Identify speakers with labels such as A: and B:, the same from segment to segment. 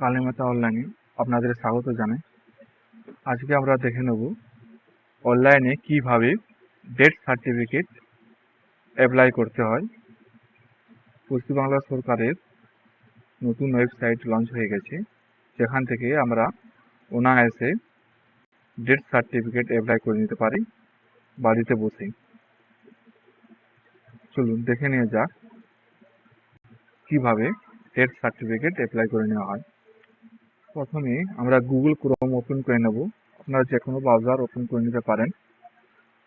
A: কালীমাতা অনলাইনে আপনাদের স্বাগত জানাই। আজকে আমরা দেখে নেব অনলাইনে কীভাবে ডেথ সার্টিফিকেট অ্যাপ্লাই করতে হয়। পশ্চিমবাংলা সরকারের নতুন ওয়েবসাইট লঞ্চ হয়ে গেছে। যেখান থেকে আমরা অনায়াসে ডেথ সার্টিফিকেট অ্যাপ্লাই করে নিতে পারি, বাড়িতে বসেই। চলুন দেখে নিয়ে যাক কীভাবে ডেথ সার্টিফিকেট অ্যাপ্লাই করে নেওয়া হয়। প্রথমে আমরা গুগল ক্রোম ওপেন করে নেব। আপনারা যে কোনো ব্রাউজার ওপেন করে নিতে পারেন।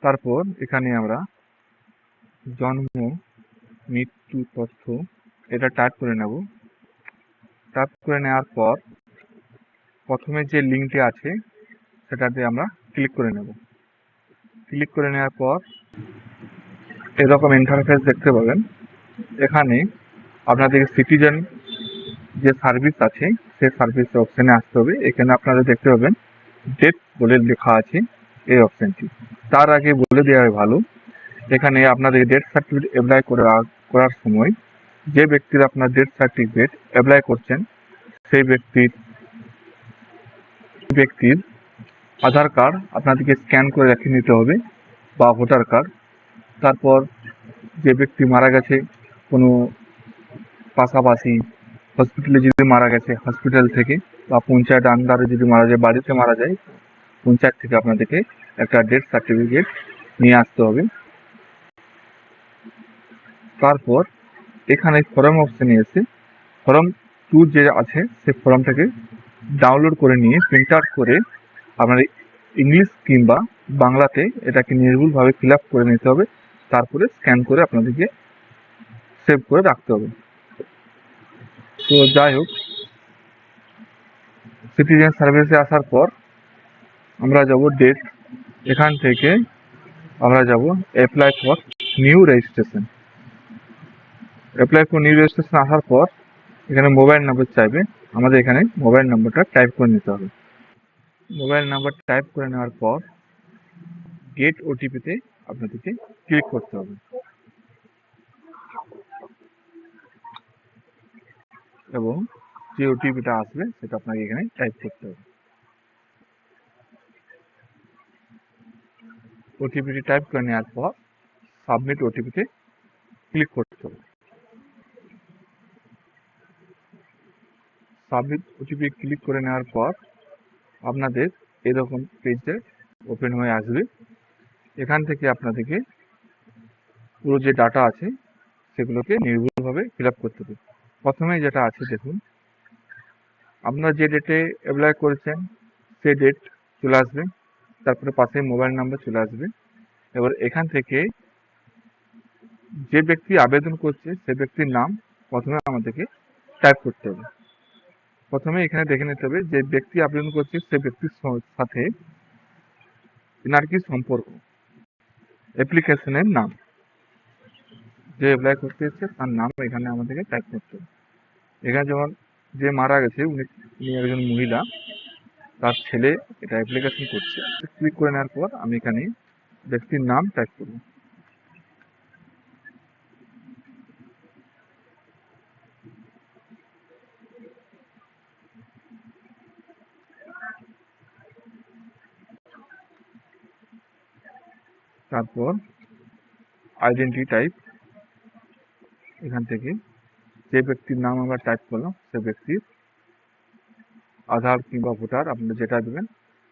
A: তারপর এখানে আমরা জন্ম, মৃত্যু, তথ্য এটা টাইপ করে নেব। টাইপ করে নেওয়ার পর প্রথমে যে লিঙ্কটি আছে, সেটাতে আমরা ক্লিক করে নেব। ক্লিক করে নেওয়ার পর এরকম ইন্টারফেস দেখতে পাবেন। এখানে আপনাদের সিটিজেন যে সার্ভিস আছে সেই সার্ভিস অপশানে আসতে হবে। এখানে আপনারা দেখতে পাবেন ডেট বলে লেখা আছে এই অপশানটি তার আগে বলে দেওয়া হয় ভালো, এখানে আপনাদের ডেট সার্টিফিকেট অ্যাপ্লাই করার সময় যে ব্যক্তির আপনার ডেট সার্টিফিকেট অ্যাপ্লাই করছেন, সেই ব্যক্তির ব্যক্তির আধার কার্ড আপনাদেরকে স্ক্যান করে রেখে নিতে হবে বা ভোটার কার্ড তারপর যে ব্যক্তি মারা গেছে, কোনো পাশাপাশি হসপিটালে যদি মারা গেছে হসপিটাল থেকে বা পঞ্চায়েত আন্ডারে যদি মারা যায়, বাড়িতে মারা যায়, পঞ্চায়েত থেকে আপনাদেরকে একটা ডেথ সার্টিফিকেট নিয়ে আসতে হবে। তারপর এখানে ফর্ম অপশানে এসে ফর্ম টু যে আছে, সেই ফর্মটাকে ডাউনলোড করে নিয়ে প্রিন্ট আউট করে আপনার ইংলিশ কিংবা বাংলাতে এটাকে নির্ভুলভাবে ফিল আপ করে নিতে হবে। তারপরে স্ক্যান করে আপনাদেরকে সেভ করে রাখতে হবে। তো যাই হোক সিটিজেন সার্ভিসে আসার পর আমরা যাব ডেট এখান থেকে আমরা যাব apply for new registration apply for new registration আসার পর এখানে মোবাইল নাম্বার চাইবে, আমাদের এখানে মোবাইল নাম্বারটা টাইপ করে নিতে হবে। মোবাইল নাম্বার টাইপ করে নেওয়ার পর গেট ওটিপিতে আপনাদেরকে ক্লিক করতে হবে। এবং যে ওটিপিটা আসবে, সেটা আপনাকে এখানে টাইপ করতে হবে। ওটিপিটি টাইপ করে নেওয়ার পর সাবমিট ওটিপিতে ক্লিক করতে হবে। সাবমিট ওটিপি ক্লিক করে নেওয়ার পর, আপনাদের এরকম পেজে ওপেন হয়ে আসবে। এখান থেকে আপনাদেরকে পুরো যে ডাটা আছে, সেগুলোকে নির্ভুলভাবে ফিল আপ করতে হবে। প্রথমে যেটা আছে দেখুন আপনারা যে ডেটে অ্যাপ্লাই করেছেন, সেই ডেট চলে আসবে, তারপরে পাশে মোবাইল নাম্বার চলে আসবে। এবার এখান থেকে যে ব্যক্তি আবেদন করছে, সে ব্যক্তির নাম প্রথমে আমাদেরকে টাইপ করতে হবে। প্রথমে এখানে দেখে নিতে হবে যে ব্যক্তি আবেদন করছে, সে ব্যক্তির সাথে এনার কি সম্পর্ক অ্যাপ্লিকেশনের নাম। যে অ্যাপ্লাই করতে এসছে, তার নাম এখানে আমাদেরকে টাইপ করতে হবে। এখানে যেমন যে মারা গেছে, উনি একজন মহিলা, তার ছেলে এটা অ্যাপ্লিকেশন করছে। ক্লিক করে নেওয়ার পর আমি এখানে ব্যক্তির নাম টাইপ করব। তারপর আইডেন্টি টাইপ এখান থেকে যে ব্যক্তির নাম আমরা টাইপ করলাম, সে ব্যক্তির আধার কিংবা ভোটার আপনারা যেটা দেবেন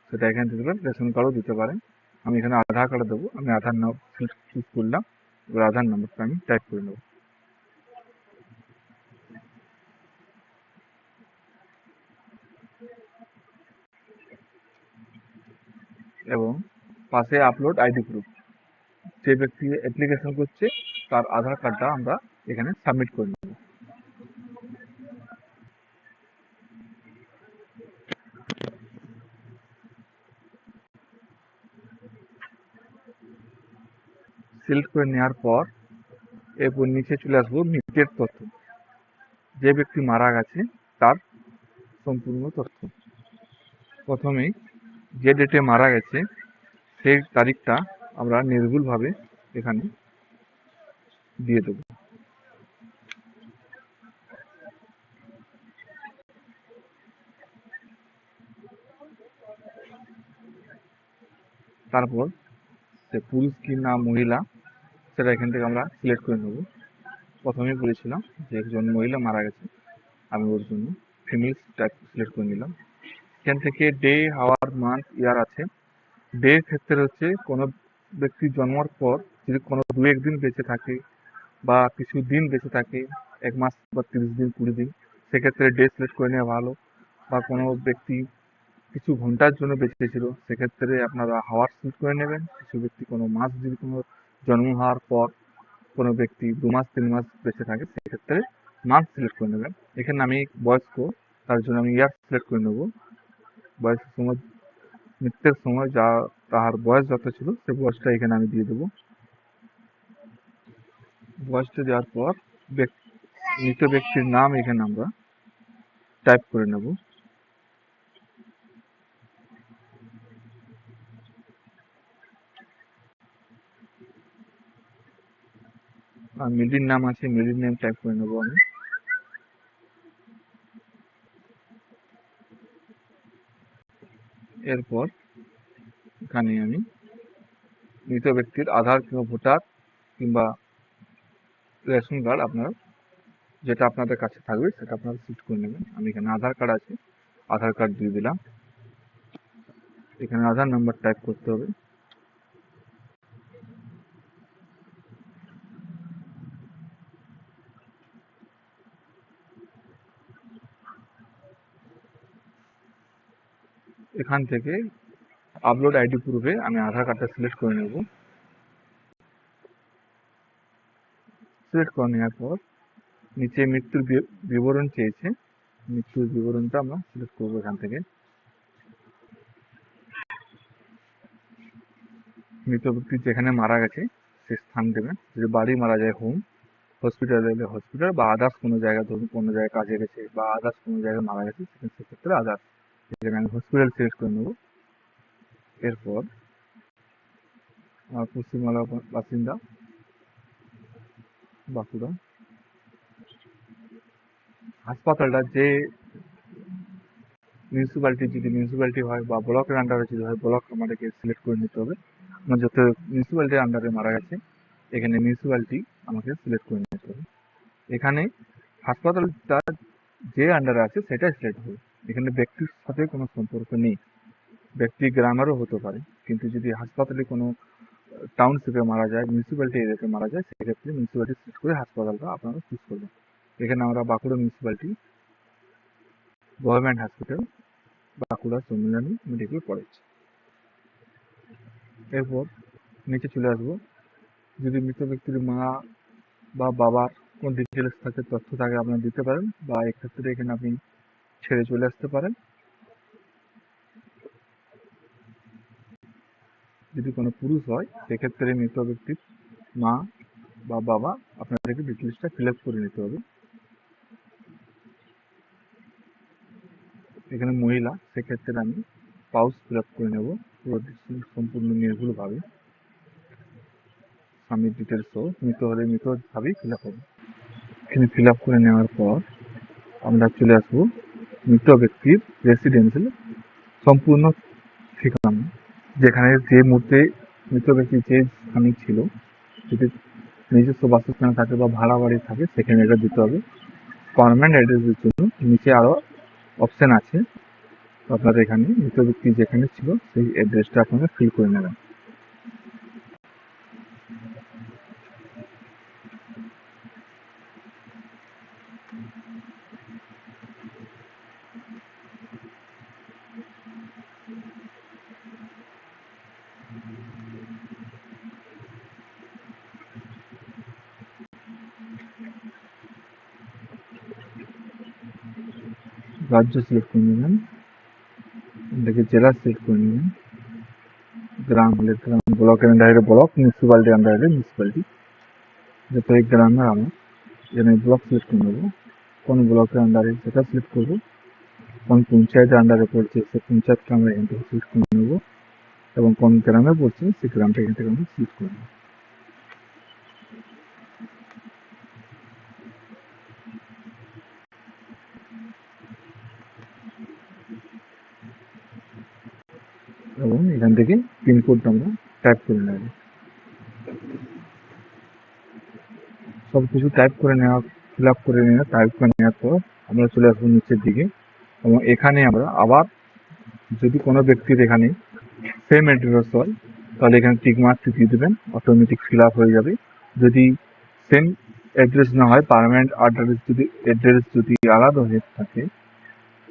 A: সেটা এখানে দিতে পারেন রেশন কার্ডও দিতে পারেন। আমি এখানে আধার কার্ড দেবো, আমি আধার নাম চুজ করলাম, এবার আধার নাম্বারটা আমি টাইপ করে নেব। এবং পাশে আপলোড আইডি প্রুফ যে ব্যক্তি অ্যাপ্লিকেশন করছে, তার আধার কার্ডটা আমরা এখানে সাবমিট করে নেব। সিলেক্ট করে নেওয়ার পর এরপর নিচে চলে আসব মৃতের তথ্য। যে ব্যক্তি মারা গেছে, তার সম্পূর্ণ তথ্য। প্রথমে যে ডেটে মারা গেছে, সেই তারিখটা আমরা নির্ভুলভাবে এখানে দিয়ে দেব। তারপর সে পুরুষ কি না মহিলা, সেটা এখান থেকে আমরা সিলেক্ট করে নেব। প্রথমেই বলেছিলাম যে একজন মহিলা মারা গেছে, আমি ওর জন্য ফিমেল টাইপ সিলেক্ট করে নিলাম। এখান থেকে ডে হাওয়ার মান্থ ইয়ার আছে। ডে ক্ষেত্রে হচ্ছে কোনো ব্যক্তি জন্মার পর যদি কোনো দু একদিন বেঁচে থাকে বা কিছু দিন বেঁচে থাকে, এক মাস বা তিরিশ দিন, কুড়ি দিন, সেক্ষেত্রে ডে সিলেক্ট করে নেওয়া ভালো। বা কোনো ব্যক্তি কিছু ঘণ্টার জন্য বেঁচে ছিল, সেক্ষেত্রে আপনারা হাওয়ার সিলেক্ট করে নেবেন। কিছু ব্যক্তি কোনো মাস যদি কোনো জন্ম হওয়ার পর কোনো ব্যক্তি দু মাস, তিন মাস বেঁচে থাকে, সেক্ষেত্রে মান্থ সিলেক্ট করে নেবেন। এখানে আমি বয়স্ক, তার জন্য আমি ইয়ার সিলেক্ট করে নেব। বয়সের সময়, মৃত্যুর সময় যা, তাহার বয়স যত ছিল, সে বয়সটা এখানে আমি দিয়ে দেবো। বয়সটা দেওয়ার পর মৃত ব্যক্তির নাম এখানে আমরা টাইপ করে নেব। মিডির নাম আছে, মিডির নেম টাইপ করে নেব আমি। এরপর এখানে আমি মৃত ব্যক্তির আধার কিংবা ভোটার কিংবা রেশন কার্ড আপনার, যেটা আপনাদের কাছে থাকবে, সেটা আপনারা সিলেক্ট করে নেবেন। আমি এখানে আধার কার্ড আছে, আধার কার্ড দিয়ে দিলাম। এখানে আধার নাম্বার টাইপ করতে হবে। এখান থেকে আপলোড আইডি পূর্বে আমি আধার কার্ডটা সিলেক্ট করে নেব। সিলেক্ট করে নেওয়ার পর নিচে মৃত্যুর বিবরণ চেয়েছে। মৃত্যুর বিবরণটা আমরা সিলেক্ট করব এখান থেকে। মৃত ব্যক্তি যেখানে মারা গেছে, সে স্থান দেবেন যদি বাড়ি মারা যায় হোম হসপিটাল এলে হসপিটাল বা আদার্স কোনো জায়গায় ধরুন কোনো জায়গায় কাজে গেছে, বা আদার্স কোনো জায়গায় মারা গেছে, সেক্ষেত্রে আদার্স এখানে আমি হসপিটাল সিলেক্ট করে নেব। এরপর পশ্চিমবাংলার বাসিন্দা বাঁকুড়া। হাসপাতালটা যে মিউনিসিপ্যালিটি যদি মিউনিসিপ্যালিটি হয় বা ব্লকের আন্ডারে যদি হয় ব্লক আমাদেরকে সিলেক্ট করে নিতে হবে। আমার যত মিউনিসিপ্যালিটির আন্ডারে মারা গেছে, এখানে মিউনিসিপ্যালিটি আমাকে সিলেক্ট করে নিতে হবে। এখানে হাসপাতালটা যে আন্ডারে আছে, সেটাই সিলেক্ট হবে। এখানে ব্যক্তির সাথে কোনো সম্পর্ক নেই। ব্যক্তি গ্রামেরও হতে পারে, কিন্তু যদি হাসপাতালে কোনো টাউনশিপে মারা যায় মিউনিসিপ্যালিটি এরিয়াতে মারা যায়, সেক্ষেত্রে মিউনিসিপ্যালিটি সিলেক্ট করে হাসপাতালটা আপনারা চুজ করবেন। এখানে আমরা Bankura municipality government hospital Bankura Sammilani medical college এরপর নিচে চলে আসব। যদি মৃত ব্যক্তির মা বা বাবার কোন ডিটেলস থাকে, তথ্য থাকে, আপনারা দিতে পারেন বা এক্ষেত্রে এখানে আপনি ছেড়ে চলে আসতে পারেন। যদি কোনো পুরুষ হয়, সেক্ষেত্রে মৃত ব্যক্তির মা বা বাবা আপনাদেরকে ডিটেলসটা ফিল আপ করে নিতে হবে। এখানে মহিলা, সেক্ষেত্রে আমি পাউস ফিল আপ করে নেব। পুরো সম্পূর্ণ নির্ভুলভাবে স্বামীর ডিটেলস সহ মৃত হলে মৃতভাবেই ফিল আপ হবে। এখানে ফিল আপ করে নেওয়ার পর আমরা চলে আসব মৃত ব্যক্তির রেসিডেন্সিয়াল সম্পূর্ণ ঠিকানা। যেখানে যে মুহূর্তে মৃত ব্যক্তি যে স্থানে ছিল, যদি নিজস্ব বাসস্থানে থাকে বা ভাড়া বাড়ি থাকে, সেখানে এটা দিতে হবে। পারমানেন্ট অ্যাড্রেসের জন্য নিচে আরও অপশন আছে। আপনাদের এখানে মৃত ব্যক্তি যেখানে ছিল, সেই অ্যাড্রেসটা আপনারা ফিল করে নেবেন। রাজ্য সিলেক্ট করে নেবেন এটাকে জেলা সিলেক্ট করে নেবেন গ্রাম হলে গ্রাম ব্লকের আন্ডারে ব্লক মিউনিসিপ্যালিটি আন্ডারে মিউনিসিপ্যালিটি যত গ্রামের আমার এখানে ব্লক সিলেক্ট করে নেব। কোন ব্লকের আন্ডারে সেটা সিলেক্ট করব। কোন পঞ্চায়েতের আন্ডারে পড়ছে, সে পঞ্চায়েতকে আমরা এখান থেকে সিলেক্ট করে নেব। এবং কোন গ্রামে পড়ছে সেই গ্রামটা এখান থেকে আমরা সিলেক্ট করে নেব এবং এখান থেকে পিনকোডটা আমরা টাইপ করে নেব। সব কিছু টাইপ করে নেওয়া ফিল আপ করে নেওয়া টাইপ করে নেওয়ার পর আমরা চলে আসব নিচের দিকে এবং এখানে আমরা আবার যদি কোনো ব্যক্তির এখানে সেম অ্যাড্রেস হয়, তাহলে এখানে টিক মার্কটি দিয়ে দেবেন অটোমেটিক ফিল আপ হয়ে যাবে। যদি সেম অ্যাড্রেস না হয় পারমানেন্ট অ্যাড্রেস যদি অ্যাড্রেস যদি আলাদা হয়ে থাকে,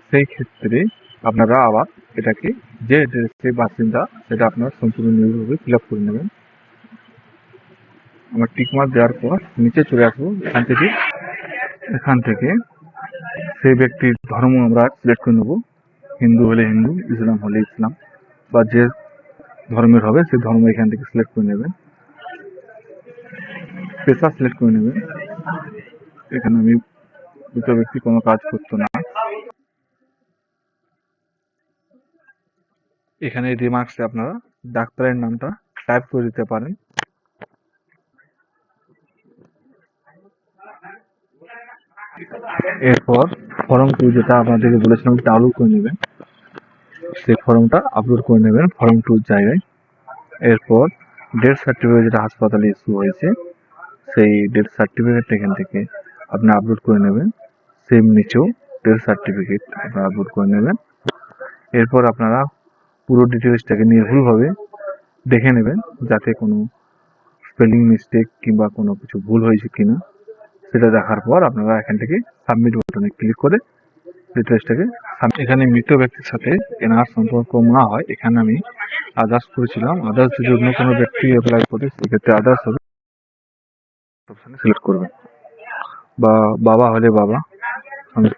A: সেই ক্ষেত্রে আপনারা আবার এটাকে যে অ্যাড্রেসে বাসিন্দা, সেটা আপনার সম্পূর্ণ নির্ভরভাবে ফিল আপ করে নেবেন। আমার টিকমার্ক দেওয়ার পর নিচে চলে আসব, এখান থেকে। এখান থেকে সেই ব্যক্তির ধর্ম আমরা সিলেক্ট করে নেব। হিন্দু হলে হিন্দু, ইসলাম হলে ইসলাম। বা যে ধর্মের হবে, সেই ধর্ম এখান থেকে সিলেক্ট করে নেবেন। পেশা সিলেক্ট করে নেবেন। এখানে আমি দুটো ব্যক্তি কোনো কাজ করতো না। এখানে রিমার্কসে আপনারা ডাক্তারের নামটা টাইপ করে দিতে পারেন। এরপর ফর্ম টু যেটা আপনাদেরকে বলেছিলাম ডাউনলোড করে নেবেন। সেই ফর্মটা আপলোড করে নেবেন ফর্ম টুর জায়গায়। এরপর ডেথ সার্টিফিকেট যেটা হাসপাতালে ইস্যু হয়েছে, সেই ডেথ সার্টিফিকেট এখান থেকে আপনি আপলোড করে নেবেন। সেম নিচেও ডেথ সার্টিফিকেট আপনারা আপলোড করে নেবেন। এরপর আপনারা পুরো ডিটেলসটাকে নির্ভুলভাবে দেখে নেবেন, যাতে কোনো স্পেলিং মিস্টেক কিংবা কোনো কিছু ভুল হয়েছে কিনা, সেটা দেখার পর আপনারা এখান থেকে সাবমিট বাটনে ক্লিক করে ডিটেলসটাকে এখানে মৃত ব্যক্তির সাথে এনার সম্পর্ক না হয়, এখানে আমি আদার্স করেছিলাম আদার্স যদি অন্য কোনো ব্যক্তি অ্যাপ্লাই করে, সেক্ষেত্রে আদার্স হবে। অপশানে সিলেক্ট করবেন। বা বাবা হলে বাবা হলে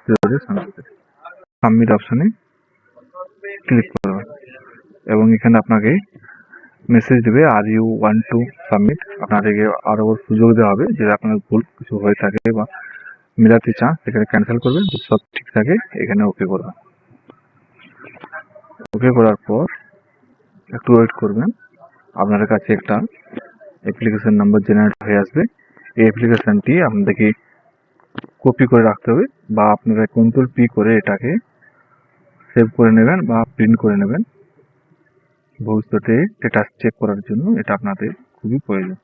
A: সাবমিট অপশানে ক্লিক করবেন। এখানে আপনাকে মেসেজ দেবে আর ইউ ওয়ান টু সাবমিট আপনাদেরকে আরও সুযোগ দেওয়া হবে যদি আপনার ভুল কিছু হয়ে থাকে বা মেলাতে চান, সেখানে ক্যান্সেল করবেন, যদি সব ঠিক থাকে, এখানে ওকে করবেন ওকে করার পর একটু ওয়েট করবেন। আপনার কাছে একটা অ্যাপ্লিকেশান নাম্বার জেনারেট হয়ে আসবে। এই অ্যাপ্লিকেশানটি আপনাদেরকে কপি করে রাখতে হবে বা আপনারা কন্ট্রোল পি করে এটাকে সেভ করে নেবেন বা প্রিন্ট করে নেবেন। ভবিষ্যতে স্ট্যাটাস চেক করার জন্য এটা আপনাদের খুবই প্রয়োজন।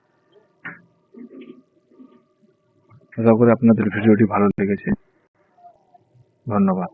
A: আশা করি আপনাদের ভিডিওটি ভালো লেগেছে। ধন্যবাদ।